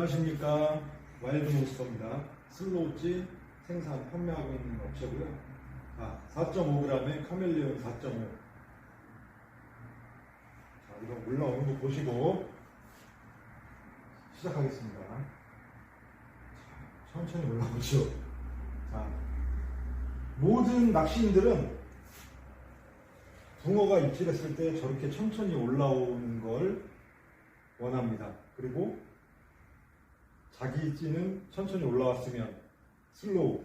안녕하십니까 와일드 몬스터입니다. 슬로우지 생산 판매하고 있는 업체고요. 아, 4.5g의 카멜리온 4.5. 자, 이거 올라오는 거 보시고 시작하겠습니다. 자, 천천히 올라오죠. 자, 모든 낚시인들은 붕어가 입질했을 때 저렇게 천천히 올라오는 걸 원합니다. 그리고 자기 찌는 천천히 올라왔으면 슬로우,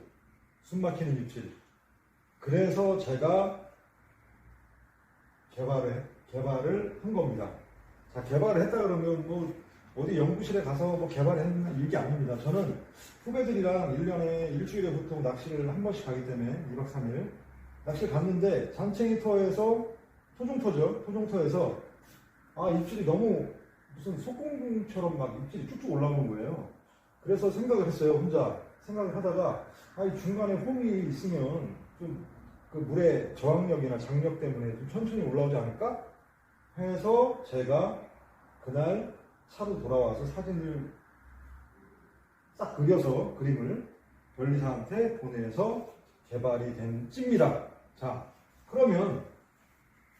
숨 막히는 입질. 그래서 제가 개발을, 개발을 한 겁니다. 자, 개발을 했다 그러면 뭐 어디 연구실에 가서 뭐 개발했나 이게 아닙니다. 저는 후배들이랑 1년에 일주일에 보통 낚시를 한 번씩 가기 때문에 2박 3일 낚시를 갔는데 잔챙이 터에서 토종터죠. 토종터에서 아 입질이 너무 무슨 소공처럼 막 입질이 쭉쭉 올라오는 거예요. 그래서 생각을 했어요. 혼자 생각을 하다가 아, 이 중간에 홈이 있으면 좀 그 물의 저항력이나 장력 때문에 좀 천천히 올라오지 않을까 해서 제가 그날 차로 돌아와서 사진을 싹 그려서 그림을 변리사한테 보내서 개발이 된 찌입니다. 자, 그러면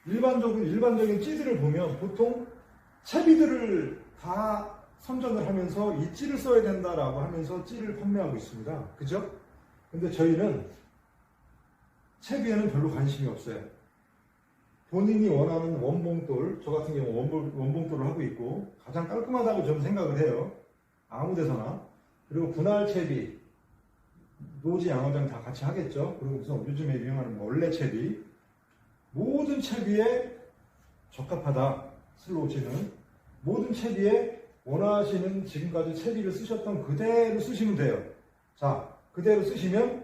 일반적인 일반적인 찌들을 보면 보통 채비들을 다 선정을 하면서 이 찌를 써야 된다라고 하면서 찌를 판매하고 있습니다. 그죠? 근데 저희는 채비에는 별로 관심이 없어요. 본인이 원하는 원봉돌, 저 같은 경우 원봉, 원봉돌을 하고 있고 가장 깔끔하다고 저는 생각을 해요. 아무 데서나. 그리고 분할 채비, 노지 양어장 다 같이 하겠죠. 그리고 무슨 요즘에 유행하는 뭐 원래 채비. 모든 채비에 적합하다. 슬로우치는. 모든 채비에 원하시는 지금까지 채비를 쓰셨던 그대로 쓰시면 돼요. 자, 그대로 쓰시면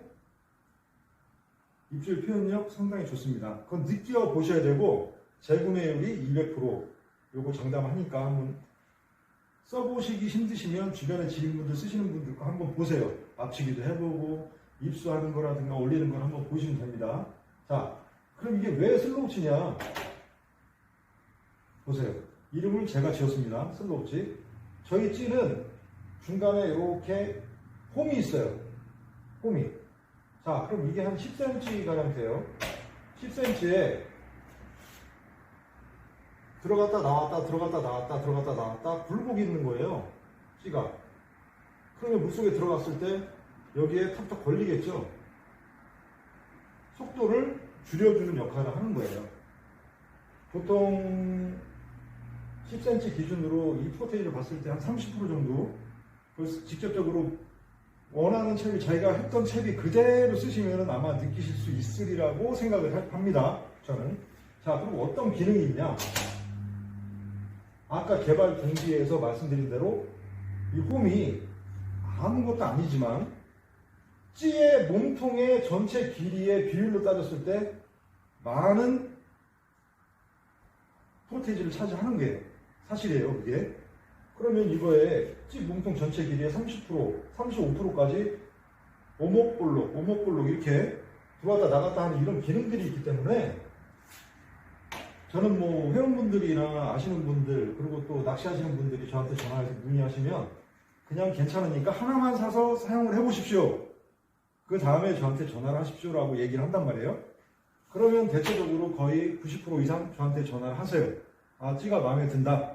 입질 표현력 상당히 좋습니다. 그건 느껴 보셔야 되고 재구매율이 200% 요거 장담하니까 한번 써보시기 힘드시면 주변에 지인분들 쓰시는 분들 거 한번 보세요. 맞추기도 해보고 입수하는 거라든가 올리는 걸 한번 보시면 됩니다. 자, 그럼 이게 왜 슬로우치냐? 보세요. 이름을 제가 지었습니다. 슬로우치. 저희 찌는 중간에 이렇게 홈이 있어요. 홈이. 자, 그럼 이게 한 10cm 가량 돼요. 10cm에 들어갔다 나왔다 들어갔다 나왔다 들어갔다 나왔다 굴곡이 있는 거예요. 찌가. 그러면 물속에 들어갔을 때 여기에 탁탁 걸리겠죠. 속도를 줄여주는 역할을 하는 거예요. 보통 10cm 기준으로 이 프로테인을 봤을 때 한 30% 정도? 그래서 직접적으로 원하는 채비 자기가 했던 채비 그대로 쓰시면 아마 느끼실 수 있으리라고 생각을 하- 합니다. 저는. 자 그리고 어떤 기능이 있냐? 아까 개발 동기에서 말씀드린 대로 이 홈이 아무것도 아니지만 찌의 몸통의 전체 길이의 비율로 따졌을 때 많은 프로테이지를 차지하는 게 사실이에요, 그게. 그러면 이거에 찌 몸통 전체 길이의 30%, 35%까지 오목볼록, 오목볼록 이렇게 들어왔다 나갔다 하는 이런 기능들이 있기 때문에 저는 뭐 회원분들이나 아시는 분들 그리고 또 낚시하시는 분들이 저한테 전화해서 문의하시면 그냥 괜찮으니까 하나만 사서 사용을 해보십시오. 그 다음에 저한테 전화를 하십시오라고 얘기를 한단 말이에요. 그러면 대체적으로 거의 90% 이상 저한테 전화를 하세요. 아, 찌가 마음에 든다.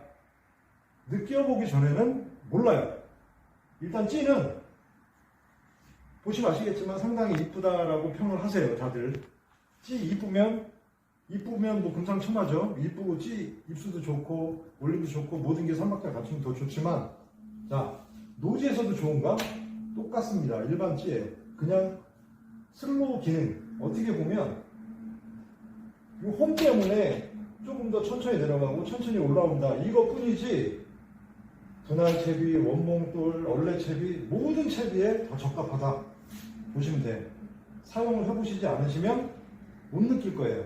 느껴보기 전에는 몰라요. 일단 찌는 보시면 아시겠지만 상당히 이쁘다라고 평을 하세요, 다들. 찌 이쁘면, 이쁘면 뭐 금상첨화죠. 이쁘고 찌 입수도 좋고, 올림도 좋고, 모든 게 삼박자 갖추면 더 좋지만, 자, 노지에서도 좋은가? 똑같습니다. 일반 찌에. 그냥 슬로우 기능. 어떻게 보면, 이 홈 때문에 조금 더 천천히 내려가고 천천히 올라온다. 이거 뿐이지, 분할 채비, 원봉돌, 얼레 채비, 모든 채비에 다 적합하다. 보시면 돼. 사용을 해보시지 않으시면 못 느낄 거예요.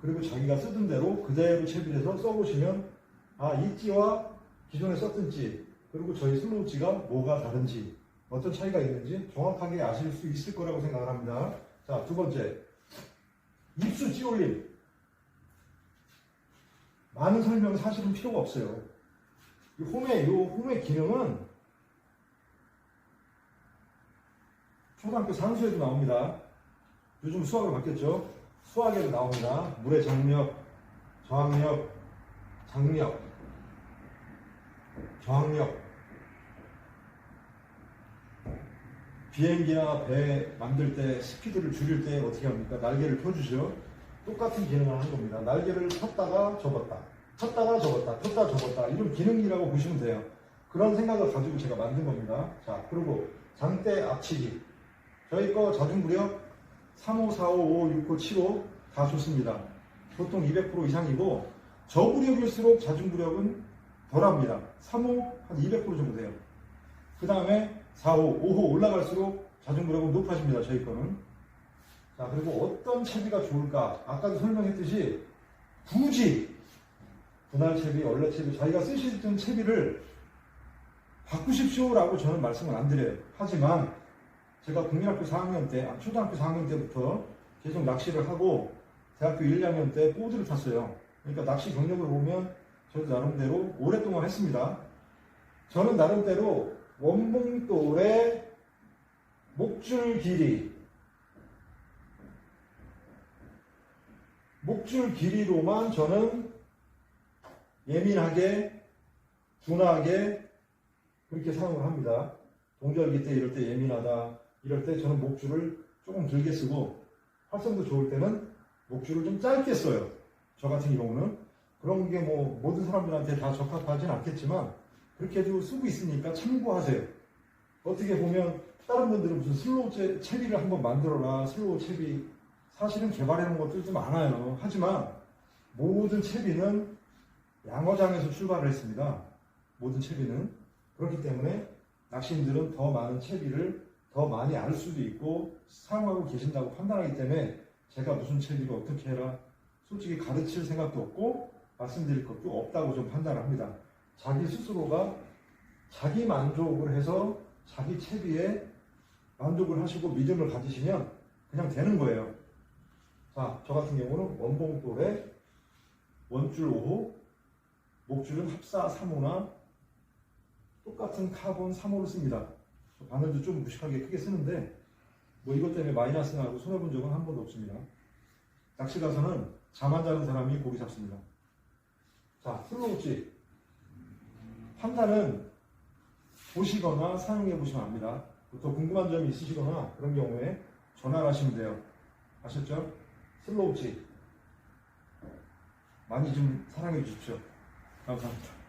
그리고 자기가 쓰던 대로 그대로 채비를 해서 써보시면, 아, 이 찌와 기존에 썼던 찌, 그리고 저희 슬로우 찌가 뭐가 다른지, 어떤 차이가 있는지 정확하게 아실 수 있을 거라고 생각을 합니다. 자, 두 번째. 입수 찌 올림. 많은 설명은 사실은 필요가 없어요. 이 홈의, 이 홈의 기능은 초등학교 상수에도 나옵니다. 요즘 수학으로 바뀌었죠? 수학에도 나옵니다. 물의 정력, 저항력, 장력, 저항력, 비행기나 배 만들 때 스피드를 줄일 때 어떻게 합니까? 날개를 펴주죠. 똑같은 기능을 한 겁니다. 날개를 폈다가 접었다. 폈다가 접었다. 폈다 접었다. 이런 기능이라고 보시면 돼요. 그런 생각을 가지고 제가 만든 겁니다. 자, 그리고 장대 앞치기. 저희 거 자중구력 35, 45, 5, 6, 5, 75다 좋습니다. 보통 200% 이상이고 저구력일수록 자중구력은 덜합니다. 3호 한 200% 정도 돼요. 그 다음에 4호, 5호 올라갈수록 자중구력은 높아집니다. 저희 거는. 자, 그리고 어떤 채비가 좋을까? 아까도 설명했듯이 굳이 분할 채비, 원래 채비, 자기가 쓰시던 채비를 바꾸십시오라고 저는 말씀을 안 드려요. 하지만 제가 국민학교 4학년 때, 아, 초등학교 4학년 때부터 계속 낚시를 하고 대학교 1, 2학년 때 보드를 탔어요. 그러니까 낚시 경력을 보면 저도 나름대로 오랫동안 했습니다. 저는 나름대로 원봉돌의 목줄 길이, 목줄 길이로만 저는 예민하게, 둔하게 그렇게 사용을 합니다. 동절기 때 이럴 때 예민하다, 이럴 때 저는 목줄을 조금 길게 쓰고 활성도 좋을 때는 목줄을 좀 짧게 써요. 저 같은 경우는 그런 게 뭐 모든 사람들한테 다 적합하진 않겠지만 그렇게 해도 쓰고 있으니까 참고하세요. 어떻게 보면 다른 분들은 무슨 슬로우 채, 채비를 한번 만들어라 슬로우 채비 사실은 개발해 놓은 것들도 많아요. 하지만 모든 채비는 양어장에서 출발을 했습니다. 모든 채비는 그렇기 때문에 낚시인들은 더 많은 채비를 더 많이 알 수도 있고 사용하고 계신다고 판단하기 때문에 제가 무슨 채비가 어떻게 해라 솔직히 가르칠 생각도 없고 말씀드릴 것도 없다고 좀 판단을 합니다. 자기 스스로가 자기 만족을 해서 자기 채비에 만족을 하시고 믿음을 가지시면 그냥 되는 거예요. 자, 저 같은 경우는 원봉돌에 원줄 5호, 목줄은 합사 3호나 똑같은 카본 3호를 씁니다. 바늘도 좀 무식하게 크게 쓰는데 뭐 이것 때문에 마이너스 나고 손해본 적은 한 번도 없습니다. 낚시 가서는 잠안 자는 사람이 고기 잡습니다. 자, 슬로우치 판단은 보시거나 사용해 보시면 압니다. 또 궁금한 점이 있으시거나 그런 경우에 전화를 하시면 돼요. 아셨죠? 슬로우치 많이 좀 사랑해 주십시오. 감사합니다.